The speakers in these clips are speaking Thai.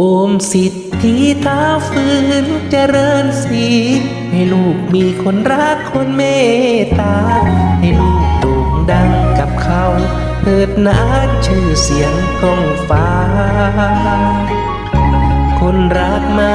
โอมสิทธิเท้าฟื้นเจริญสีให้ลูกมีคนรักคนเมตตา ให้ลูกโด่งดังกับเขาเถิดนาชื่อเสียงก้องฟ้า คนรักมา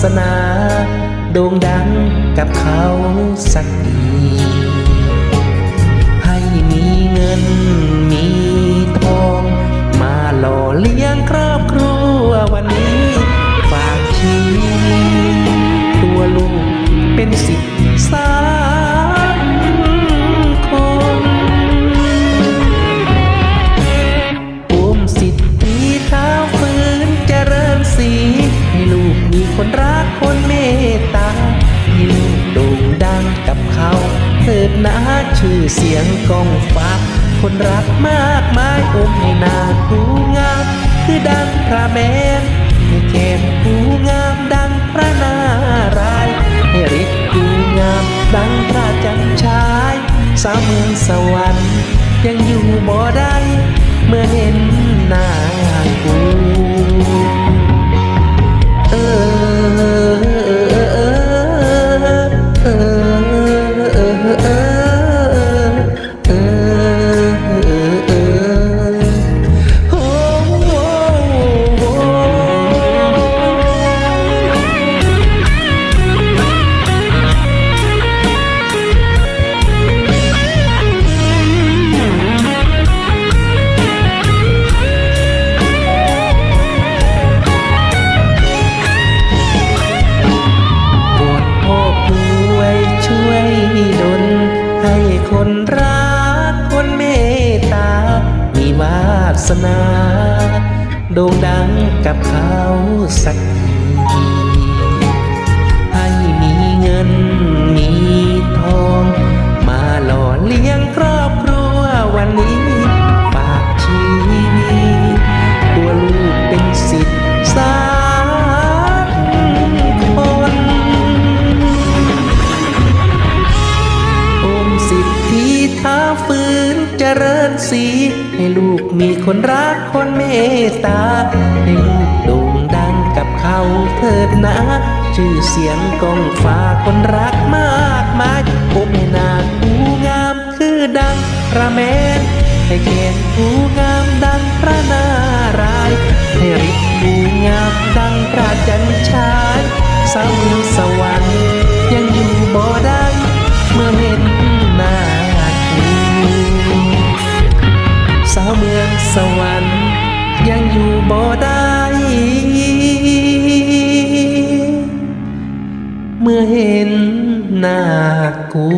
สนา โด่งดังกับเขาสักทีให้มีเงิน เถิดนะชื่อเสียงกองฟ้า คนรักมากมายอุ้มให้นาคูงาม คือดังพระแมนให้แขนคูงามดังพระนารายให้ฤทธิ์คูงามดังพระจันชาย สาวเมืองสวรรค์ยังอยู่บ่ได้เมื่อเห็นหน้า สนา โด่งดังกับเขาสักทีให้มีเงินมีทอง มาหล่อเลี้ยงครอบครัววันนี้ฝากชีวิตตัวลูกเป็นสิทธิ์สามคนอมสิทธิเท้าฟื้น เจริญสี ให้ลูกมีคนรักคนเมตตา ให้ลูกโด่งดังกับเขาเถิดนะ ชื่อเสียงกองฟ้าคนรักมากมายโอมให้นาคูงามคือดังพระแมนให้แขนคูงามดังพระนารายให้ฤทธิ์คูงามดังพระจันทร์ชายสาวเมืองสวรรค์ยังอยู่บ่ได้ วรรค์ยังอยู่บ่ได้เมื่อเห็นหน้ากู